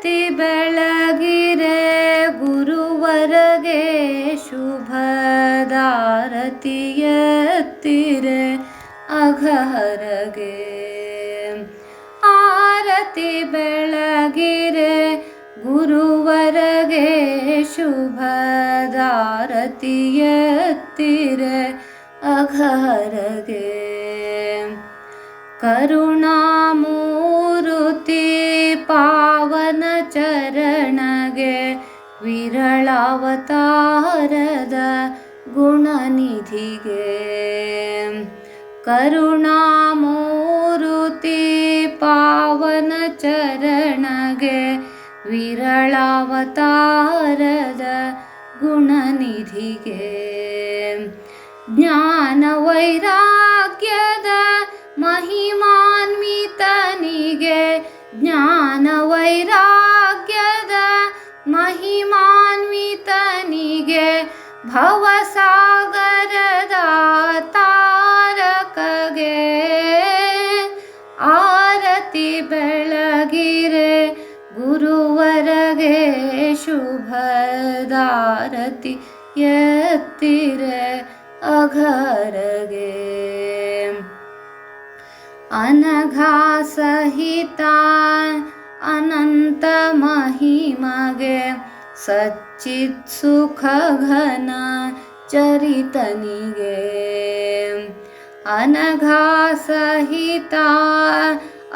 ಆರತಿ ಬೆಳಗಿರೆ ಗುರುವರಗೆ ಶುಭದಾರತಿ ಎತ್ತಿರೆ ಅಘಹರಗೆ ಆರತಿ ಬೆಳಗಿರೆ ಗುರುವರಗೆ ಶುಭದಾರತಿ ಎತ್ತಿರೆ ಅಘಹರಗೆ ಕರುಣಾಮೂರುತಿ ಪಾವನ ಚರಣಗೆ ವಿರಳಾವತಾರದ ಗುಣನಿಧಿಗೆ. ಕರುಣಾಮೂರುತಿ ಪಾವನ ಚರಣಗೆ ವಿರಳಾವತಾರದ ಗುಣನಿಧಿಗೆ. ಜ್ಞಾನ भवसागरदातारकगे आरति बेळगिरे गुरुवरगे शुभदारति यत्तिरे अघरगे अनघा सहिता अनन्त महिमगे सच्चित्सुखघना चरितनिगे। अनघासहिता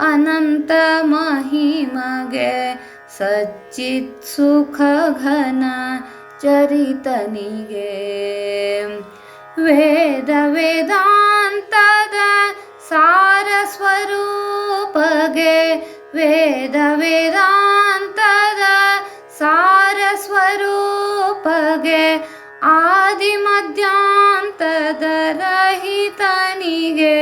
अनन्तमहिमगे सच्चित्सुखघना चरितनिगे। वेदवेदान्तद सारस्वरूपगे गे ರಹಿತನಿಗೆ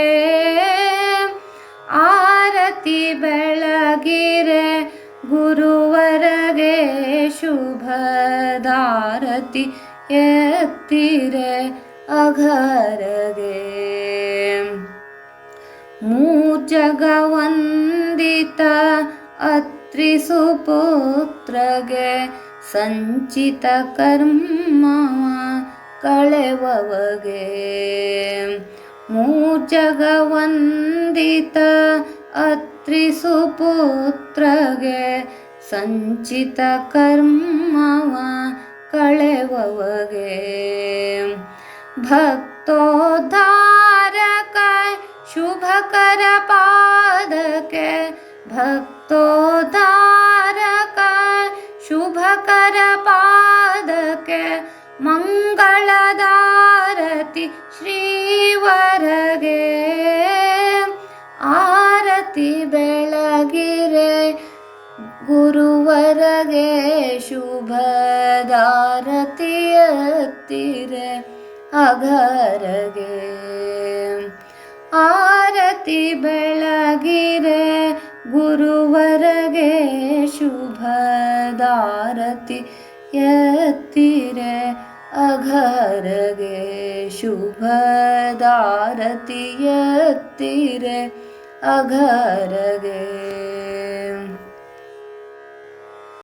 ಆರತಿ ಬೆಳಗಿರೆ ಗುರುವರಗೆ ಶುಭದಾರತಿ ಎತ್ತಿರೆ ಅಘರಗೆ. ಮೂಜಗವಂದಿತ ಅತ್ರಿ ಸುಪುತ್ರಗೆ ಸಂಚಿತ ಕರ್ಮ ಕಳೆವವಗೆ. ಮೂಜಗವಂದಿತ ಅತ್ರಿ ಸುಪುತ್ರಗೆ ಸಂಚಿತ ಕರ್ಮವ ಕಳೆವವಗೆ. ಭಕ್ತೋದ್ಧಾರಕ ಶುಭಕರ ಪಾದಕ್ಕೆ ಭಕ್ತೋದ್ಧಾರಕ ಶುಭಕರ ಪಾದಕ್ಕೆ ಮಂಗಳದಾರತಿ ಶ್ರೀವರಗೆ ಆರತಿ ಬೆಳಗಿರೆ ಗುರುವರಗೆ ಶುಭದಾರತಿಯತ್ತಿರೆ ಅಘರಗೆ ಆರತಿ ಬೆಳಗಿರೆ ಗುರುವರಗೆ ಶುಭದಾರತಿ ಎತ್ತಿರೆ अघरगे शुभदारति य अघर